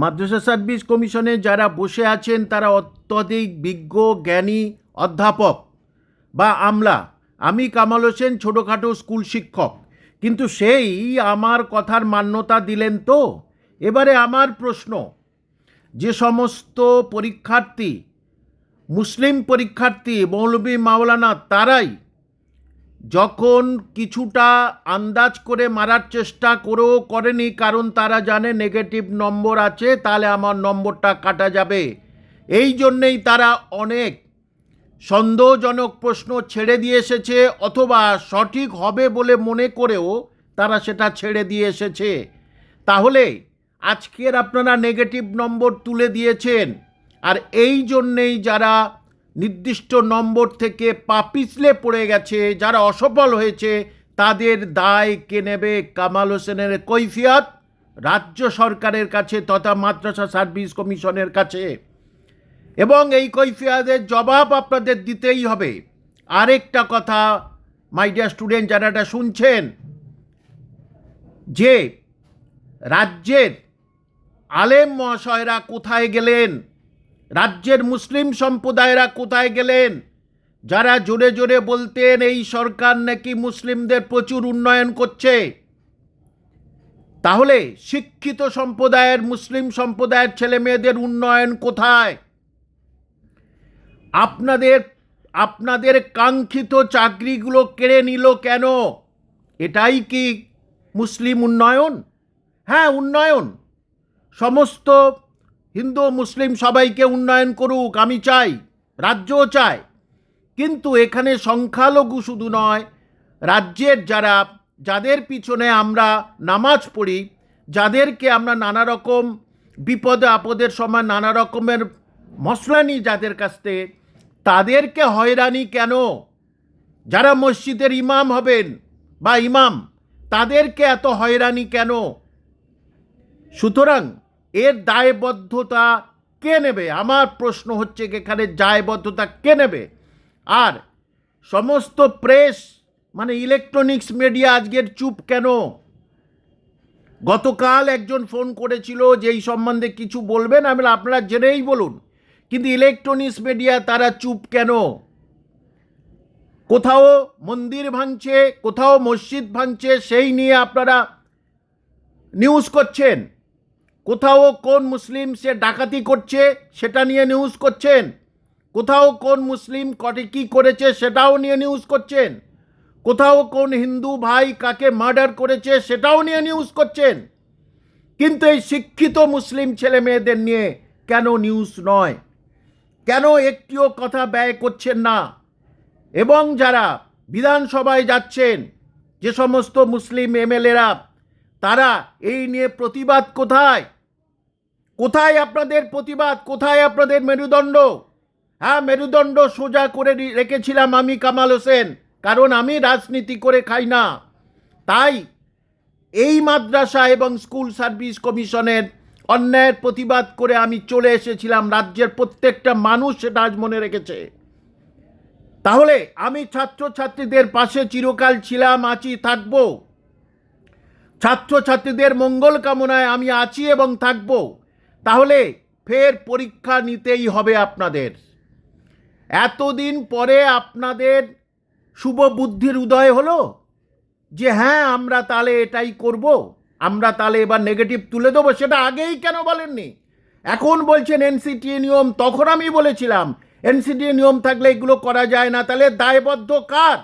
মাদ্রাসা service কমিশনে যারা বসে আছেন, তারা অত্যধিক বিজ্ঞ, জ্ঞানী, অধ্যাপক বা আমলা। আমি কামাল হোসেন, ছোটোখাটো স্কুল শিক্ষক। কিন্তু সেই আমার কথার মান্যতা দিলেন তো? এবারে আমার প্রশ্ন, যে সমস্ত পরীক্ষার্থী, মুসলিম পরীক্ষার্থী মৌলবী মাওলানা, তারাই যখন কিছুটা আন্দাজ করে মারার চেষ্টা করেও করেনি, কারণ তারা জানে নেগেটিভ নম্বর আছে, তাহলে আমার নম্বরটা কাটা যাবে। এই জন্যেই তারা অনেক সন্দেহজনক প্রশ্ন ছেড়ে দিয়ে এসেছে, অথবা সঠিক হবে বলে মনে করেও তারা সেটা ছেড়ে দিয়ে এসেছে। তাহলে আজকের আপনারা নেগেটিভ নম্বর তুলে দিয়েছেন, আর এই জন্যেই যারা নির্দিষ্ট নম্বর থেকে পা পিছলে পড়ে গেছে, যারা অসফল হয়েছে, তাদের দায় কে নেবে? কামাল হোসেনের কৈফিয়ত রাজ্য সরকারের কাছে তথা মাদ্রাসা সার্ভিস কমিশনের কাছে। এবং এই কৈফিয়াদের জবাব আপনাদের দিতেই হবে। আরেকটা কথা মাই ডিয়ার স্টুডেন্ট যারা এটা শুনছেন, যে রাজ্যের আলেম মহাশয়রা কোথায় গেলেন? রাজ্যের মুসলিম সম্প্রদায়রা কোথায় গেলেন? যারা জোরে জোরে বলতেন, এই সরকার নাকি মুসলিমদের প্রচুর উন্নয়ন করছে। তাহলে শিক্ষিত সম্প্রদায়ের, মুসলিম সম্প্রদায়ের ছেলে মেয়েদের উন্নয়ন কোথায়? আপনাদের আপনাদের কাঙ্ক্ষিত চাকরিগুলো কেড়ে নিল কেন? এটাই কি মুসলিম উন্নয়ন? হ্যাঁ উন্নয়ন। সমস্ত হিন্দু মুসলিম সবাইকে উন্নয়ন করুক, আমি চাই, রাজ্যও চায়। কিন্তু এখানে সংখ্যালঘু শুধু নয়, রাজ্যের যারা, যাদের পিছনে আমরা নামাজ পড়ি, যাদেরকে আমরা নানা রকম বিপদে, আপদের সময় নানা রকমের মশলা নিই যাদের কাছ থেকে, তাদেরকে হয়রানি কেন? যারা মসজিদের ইমাম হবেন বা ইমাম, তাদেরকে এত হয়রানি কেন? সুতরাং এর দায়বদ্ধতা কে নেবে? আমার প্রশ্ন হচ্ছে এখানে দায়বদ্ধতা কে নেবে? আর সমস্ত প্রেস মানে ইলেকট্রনিক্স মিডিয়া আজকের চুপ কেন? গতকাল একজন ফোন করেছিল যে এই সম্বন্ধে কিছু বলবেন, আমি আপনারা জেনেই বলুন। কিন্তু ইলেকট্রনিক্স মিডিয়া তারা চুপ কেন? কোথাও মন্দির ভাঙছে, কোথাও মসজিদ ভাঙছে, সেই নিয়ে আপনারা নিউজ করছেন। কোথাও কোন মুসলিম সে ডাকাতি করছে সেটা নিয়ে নিউজ করছেন? কোথাও কোন মুসলিম কটে কী করেছে সেটাও নিয়ে নিউজ করছেন? কোথাও কোন হিন্দু ভাই কাকে মার্ডার করেছে সেটাও নিয়ে নিউজ করছেন? কিন্তু এই শিক্ষিত মুসলিম ছেলে মেয়েদের নিয়ে কেন নিউজ নয়? কেন একটিও কথা ব্যয় করছেন না? এবং যারা বিধানসভায় যাচ্ছেন, যে সমস্ত মুসলিম এমএলএরা তারা এই নিয়ে প্রতিবাদ কোথায়? কোথায় আপনাদের প্রতিবাদ? কোথায় আপনাদের মেরুদণ্ড? হ্যাঁ মেরুদণ্ড সোজা করে রেখেছিলাম আমি কামাল হোসেন, কারণ আমি রাজনীতি করে খাই না। তাই এই মাদ্রাসা এবং স্কুল সার্ভিস কমিশনের অন্যায়ের প্রতিবাদ করে আমি চলে এসেছিলাম রাজ্যের প্রত্যেকটা মানুষ সেটা আজ মনে রেখেছে। তাহলে আমি ছাত্রছাত্রীদের পাশে চিরকাল ছিলাম আছি থাকব। ছাত্রছাত্রীদের মঙ্গল কামনায় আমি আছি এবং থাকব। তাহলে ফের পরীক্ষা নিতেই হবে আপনাদের। এতদিন পরে আপনাদের শুভ বুদ্ধির উদয় হলো যে হ্যাঁ আমরা তাহলে এটাই করব। আমরা তাহলে এবার নেগেটিভ তুলে দেবো, সেটা আগেই কেন বলেননি? এখন বলছেন এনসিটি নিয়ম, তখন আমি বলেছিলাম, এনসিটি নিয়ম থাকলে এগুলো করা যায় না, তাহলে দায়বদ্ধ কার?